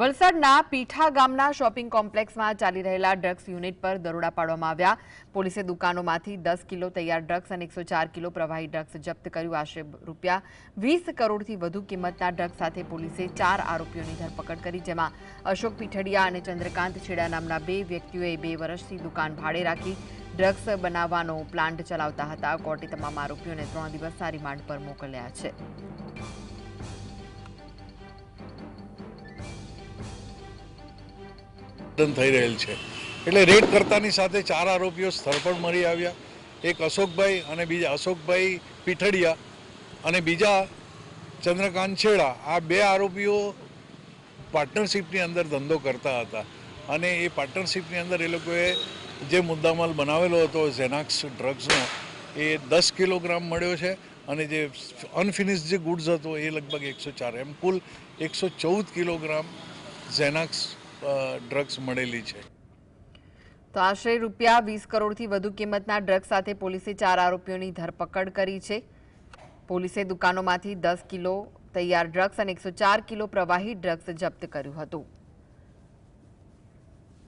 વલસાડના પીઠા ગામના શોપિંગ કોમ્પ્લેક્સમાં ચાલી રહેલા ડ્રગ્સ યુનિટ પર દરોડા પાડવામાં આવ્યા. પોલીસે દુકાનોમાંથી દસ કિલો તૈયાર ડ્રગ્સ અને એકસો કિલો પ્રવાહી ડ્રગ્સ જપ્ત કર્યું. આશરે રૂપિયા વીસ કરોડથી વધુ કિંમતના ડ્રગ્સ સાથે પોલીસે ચાર આરોપીઓની ધરપકડ કરી, જેમાં અશોક પીઠડિયા અને ચંદ્રકાંત છેડા નામના બે વ્યક્તિઓએ બે વર્ષથી દુકાન ભાડે રાખી ડ્રગ્સ બનાવવાનો પ્લાન્ટ ચલાવતા હતા. કોર્ટે તમામ આરોપીઓને ત્રણ દિવસના રિમાન્ડ પર મોકલ્યા છે. ઉત્પાદન થઈ રહેલ છે. એટલે રેડ કરતાની સાથે ચાર આરોપીઓ સ્થળ પર મળી આવ્યા. એક અશોકભાઈ અને બીજા અશોકભાઈ પીઠડિયા અને બીજા ચંદ્રકાંત છેડા. આ બે આરોપીઓ પાર્ટનરશિપની અંદર ધંધો કરતા હતા. અને એ પાર્ટનરશિપની અંદર એ લોકોએ જે મુદ્દામાલ બનાવેલો હતો ઝેનાક્સ ડ્રગ્સનો એ દસ કિલોગ્રામ મળ્યો છે. અને જે અનફિનિશ જે ગુડ્સ હતો, એ લગભગ એકસો ચાર એમ કુલ એકસો ચૌદ કિલોગ્રામ ઝેનાક્સ ડ્રગ્સ મળેલી છે. તો આશરે રૂપિયા વીસ કરોડથી વધુ કિંમતના ડ્રગ્સ સાથે પોલીસે ચાર આરોપીઓની ધરપકડ કરી છે. પોલીસે દુકાનોમાંથી દસ કિલો તૈયાર ડ્રગ્સ અને એકસો ચાર કિલો પ્રવાહી ડ્રગ્સ જપ્ત કર્યું હતું.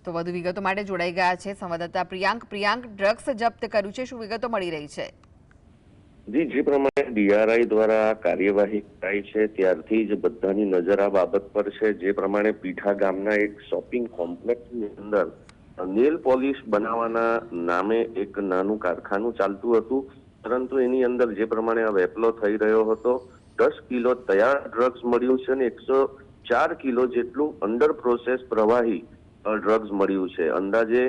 તો વધુ વિગતો માટે જોડાઈ ગયા છે સંવાદદાતા પ્રિયાંક. પ્રિયાંક ડ્રગ્સ જપ્ત કર્યું છે શું વિગતો મળી રહી છે? જી જે પ્રમાણે ડીઆરઆઈ દ્વારા કાર્યવાહી કરાઈ છે, ત્યારથી જ બધાની નજર આ બાબત પર છે. જે પ્રમાણે પીઠા ગામના એક શોપિંગ કોમ્પ્લેક્સની અંદર નેલ પોલિશ બનાવવાના નામે એક નાનું કારખાનું ચાલતું હતું. પરંતુ એની અંદર જે પ્રમાણે આ વેપલો થઈ રહ્યો હતો, દસ કિલો તૈયાર ડ્રગ્સ મળ્યું છે અને એકસો ચાર કિલો જેટલું અંડર પ્રોસેસ પ્રવાહી ડ્રગ્સ મળ્યું છે. અંદાજે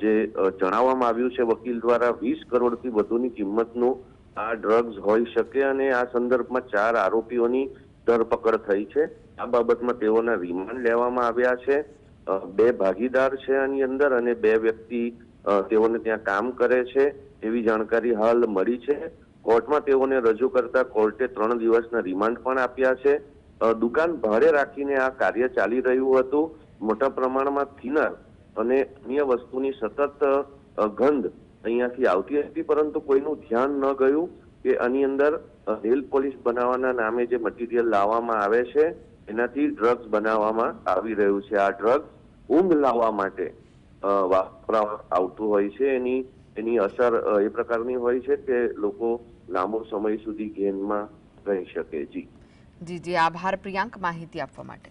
જે જણાવવામાં આવ્યું છે, વકીલ દ્વારા વીસ કરોડથી વધુની કિંમતનું આ ડ્રગ્સ હોઈ શકે અને આ સંદર્ભમાં ચાર આરોપીઓની ધરપકડ થઈ છે. આ બાબતમાં તેઓના રિમાન્ડ લેવામાં આવ્યા છે. બે ભાગીદાર છે આની અંદર અને બે વ્યક્તિ તેઓને ત્યાં કામ કરે છે. એવી જાણકારી હાલ મળી છે. કોર્ટમાં તેઓને રજૂ કરતા કોર્ટે ત્રણ દિવસના રિમાન્ડ પણ આપ્યા છે. દુકાન ભાડે રાખીને આ કાર્ય ચાલી રહ્યું હતું. મોટા પ્રમાણમાં થિનર અને અન્ય વસ્તુની સતત ગંધ અહીંયાથી આવતી હતી, પરંતુ કોઈનું ધ્યાન ન ગયું કે આની અંદર રેલ પોલિશ બનાવવાના નામે જે મટીરિયલ લાવવામાં આવે છે, એનાથી ડ્રગ્સ બનાવવામાં આવી રહ્યું છે. આ ડ્રગ્સ ઊંઘ લાવવા માટે વાપરવામાં આવતું હોય છે. એની એની અસર એ પ્રકારની હોય છે કે લોકો લાંબો સમય સુધી ગેનમાં રહી શકે. જી. જી જી. આભાર, પ્રિયાંક. માહિતી આપવા માટે.